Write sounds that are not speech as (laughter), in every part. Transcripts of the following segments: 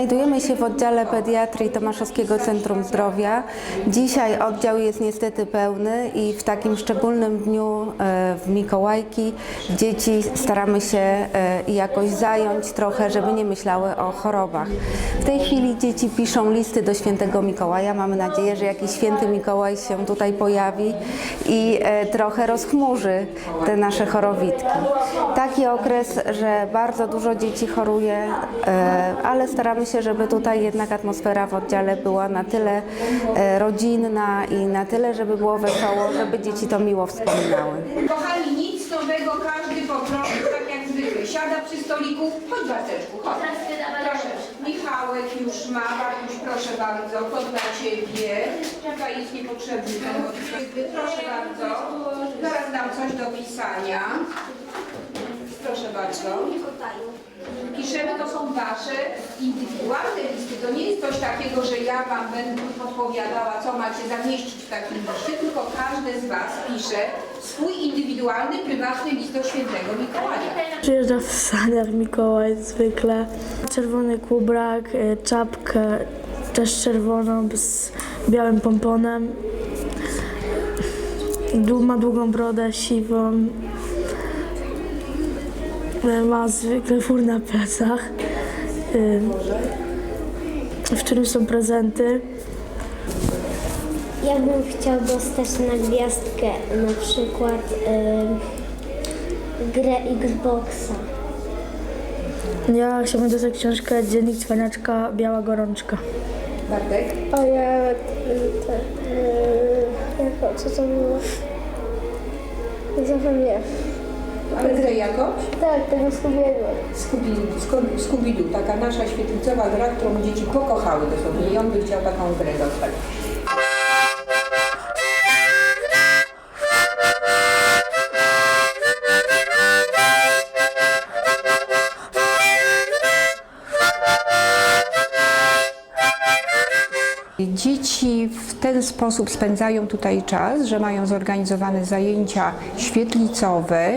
Znajdujemy się w oddziale pediatrii Tomaszowskiego Centrum Zdrowia. Dzisiaj oddział jest niestety pełny i w takim szczególnym dniu e, w Mikołajki dzieci staramy się e, jakoś zająć trochę, żeby nie myślały o chorobach. W tej chwili dzieci piszą listy do świętego Mikołaja. Mamy nadzieję, że jakiś święty Mikołaj się tutaj pojawi i e, trochę rozchmurzy te nasze chorowitki. Taki okres, że bardzo dużo dzieci choruje, ale staramy się, żeby tutaj jednak atmosfera w oddziale była na tyle e, rodzinna i na tyle, żeby było wesoło, żeby dzieci to miło wspominały. Kochani, nic nowego, każdy po prostu, tak jak zwykle, siada przy stoliku, chodź Barteczku, chodź. Proszę, Michałek już ma, Bartuś, proszę bardzo, to dla Ciebie. Tutaj jest niepotrzebny. Proszę bardzo, zaraz dam coś do pisania. Proszę bardzo. Piszemy, to są Wasze indywidualne listy. To nie jest coś takiego, że ja Wam będę podpowiadała, co macie zamieścić w takim liście, tylko każdy z Was pisze swój indywidualny, prywatny list do świętego Mikołaja. Przyjeżdża w saniach Mikołaj zwykle. Czerwony kubrak, y, czapkę też czerwoną z białym pomponem. Ma długą brodę siwą. Ma zwykle wór na plecach, y, w którym są prezenty. Ja bym chciał dostać na gwiazdkę na przykład y, grę Xboxa. Ja chciałbym dostać książkę Dziennik Cwaniaczka Biała Gorączka. Bartek? A ja y, te, y, jako, co to było? Zapomniałem. Ale grę jakąś? Tak, tego Skubiego. Scooby- Scooby-Doo, taka nasza świetlicowa gra, którą dzieci pokochały dosłownie i on by chciał taką grę dostać. Dzieci w ten sposób spędzają tutaj czas, że mają zorganizowane zajęcia świetlicowe.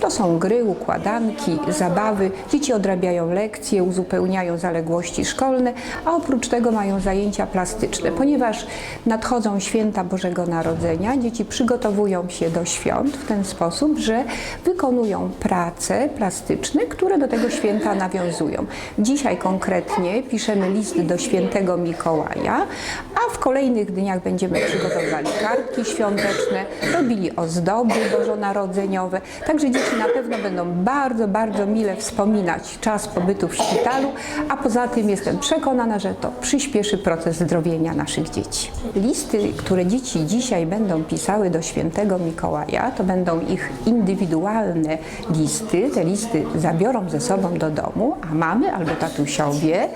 To są gry, układanki, zabawy. Dzieci odrabiają lekcje, uzupełniają zaległości szkolne, a oprócz tego mają zajęcia plastyczne. Ponieważ nadchodzą święta Bożego Narodzenia, dzieci przygotowują się do świąt w ten sposób, że wykonują prace plastyczne, które do tego święta nawiązują. Dzisiaj konkretnie piszemy list do świętego Mikołaja, a w kolejnych dniach będziemy przygotowywali kartki świąteczne, robili ozdoby bożonarodzeniowe. Także dzieci na pewno będą bardzo, bardzo mile wspominać czas pobytu w szpitalu, a poza tym jestem przekonana, że to przyspieszy proces zdrowienia naszych dzieci. Listy, które dzieci dzisiaj będą pisały do świętego Mikołaja, to będą ich indywidualne listy. Te listy zabiorą ze sobą do domu, a mamy albo tatusiowie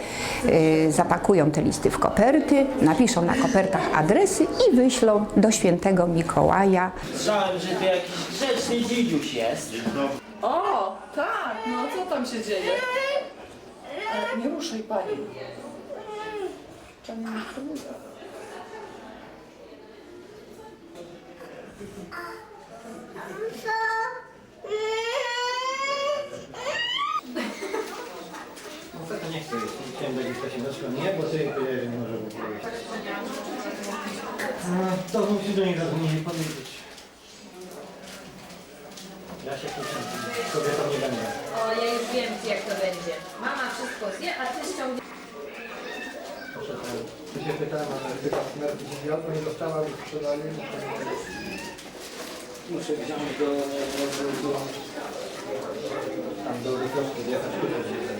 y, zapakują te listy w koperty, napiszą na kopertach adresy i wyślą do świętego Mikołaja. Słyszałem, że tu jakiś grzeczny dzidziuś jest. O, tak, no co tam się dzieje? Ale nie ruszaj pani. Pani nie próbuje. No to nie chcę jeść. Chciałem dać to się doszło. Nie, bo ty powiedziałeś, że nie może być. No, to musi do niego nie powiedzieć. Ja się tu kobietą nie będę. O, ja już wiem jak to będzie. Mama wszystko zje, a ty ściągniesz. Proszę pan. Tu się pytałem, ale chyba smerfi się zjadł, nie dostała, by sprzedali. Muszę wziąć do... do, do, do tam do Rytowski wjechać, tutaj gdzieś. No,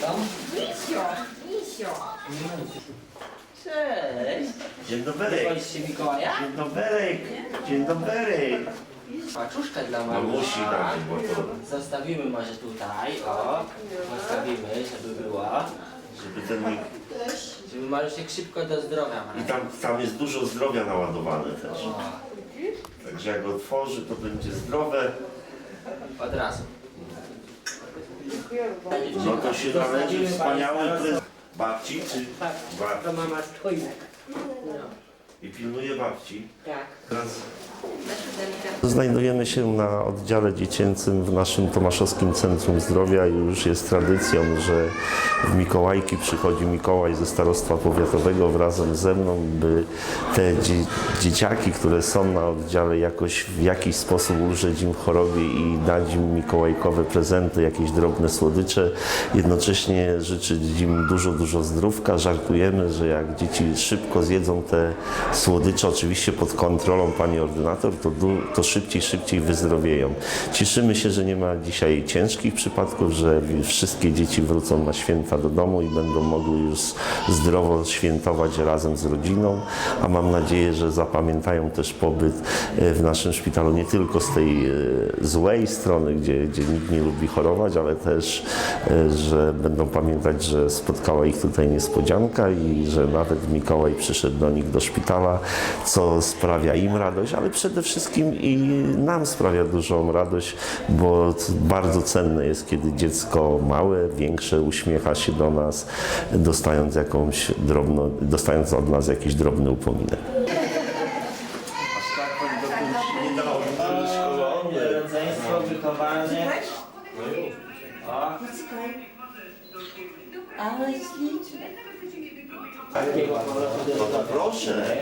Tam? Misio, misio. Cześć. Dzień dobry. Woliście Mikołaja? Dzień dobry. Dzień dobry. Paczuszkę dla mamy. musi dać, bo to, Zostawimy może tutaj, o. Zostawimy, żeby była. żeby ten mój... Żeby Maluszek szybko do zdrowia ma. I tam, tam jest dużo zdrowia naładowane też. O, Także jak otworzy, to będzie zdrowe. Od razu. No to się należy wspaniały prezent. Babci czy Tak, babci? to mama z twoim. i pilnuje babci. Tak. Teraz Znajdujemy się na oddziale dziecięcym w naszym Tomaszowskim Centrum Zdrowia i już jest tradycją, że w Mikołajki przychodzi Mikołaj ze Starostwa Powiatowego razem ze mną, by te dzie dzieciaki, które są na oddziale jakoś w jakiś sposób ulżyć im chorobie i dać im mikołajkowe prezenty, jakieś drobne słodycze. Jednocześnie życzyć im dużo, dużo zdrówka. Żartujemy, że jak dzieci szybko zjedzą te słodycze, oczywiście pod kontrolą pani ordynator, to, to szybciej, szybciej wyzdrowieją. Cieszymy się, że nie ma dzisiaj ciężkich przypadków, że wszystkie dzieci wrócą na święta do domu i będą mogły już zdrowo świętować razem z rodziną, a mam nadzieję, że zapamiętają też pobyt e, w naszym szpitalu nie tylko z tej e, złej strony, gdzie, gdzie nikt nie lubi chorować, ale też, e, że będą pamiętać, że spotkała ich tutaj niespodzianka i że nawet Mikołaj przyszedł do nich do szpitala, co sprawia im radość, ale przede wszystkim i nam sprawia dużą radość, bo bardzo cenne jest, kiedy dziecko małe, większe uśmiecha się do nas, dostając jakąś drobno, dostając od nas jakiś drobny upominek. Rodzeństwo, wychowanie. Ale ślicznie. No to proszę.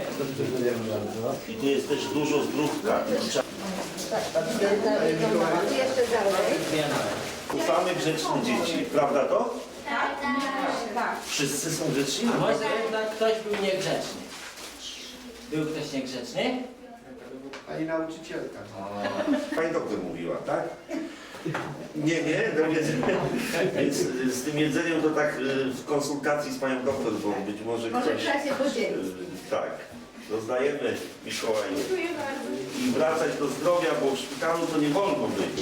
I tu jest też dużo zdrówka. Ufamy grzeczne dzieci, prawda to? Tak. Wszyscy są grzeczni? A może jednak ktoś był niegrzeczny? Był ktoś niegrzeczny? Pani nauczycielka. Pani doktor mówiła, tak? Nie, nie, do jedzenia. (laughs) Więc y, z tym jedzeniem to tak y, w konsultacji z panią doktor, bo być może ktoś... y, Tak. Rozdajemy Mikołaju. I wracać do zdrowia, bo w szpitalu to nie wolno być.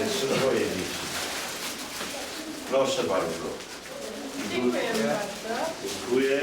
Jeszcze dwoje dzieci. Proszę bardzo. Dziękuję bardzo. Dziękuję.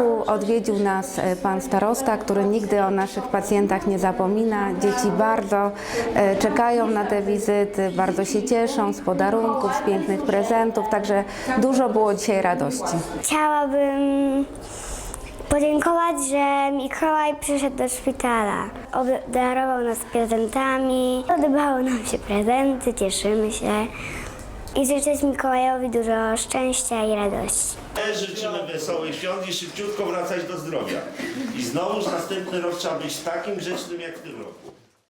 Roku odwiedził nas e, pan starosta, który nigdy o naszych pacjentach nie zapomina. Dzieci bardzo e, czekają na te wizyty, bardzo się cieszą z podarunków, z pięknych prezentów, także dużo było dzisiaj radości. Chciałabym podziękować, że Mikołaj przyszedł do szpitala. Obdarował nas prezentami, odbywały nam się prezenty, cieszymy się. I życzę Mikołajowi dużo szczęścia i radości. Życzymy wesołych świąt i szybciutko wracać do zdrowia. I znowuż następny rok trzeba być takim grzecznym jak w tym roku.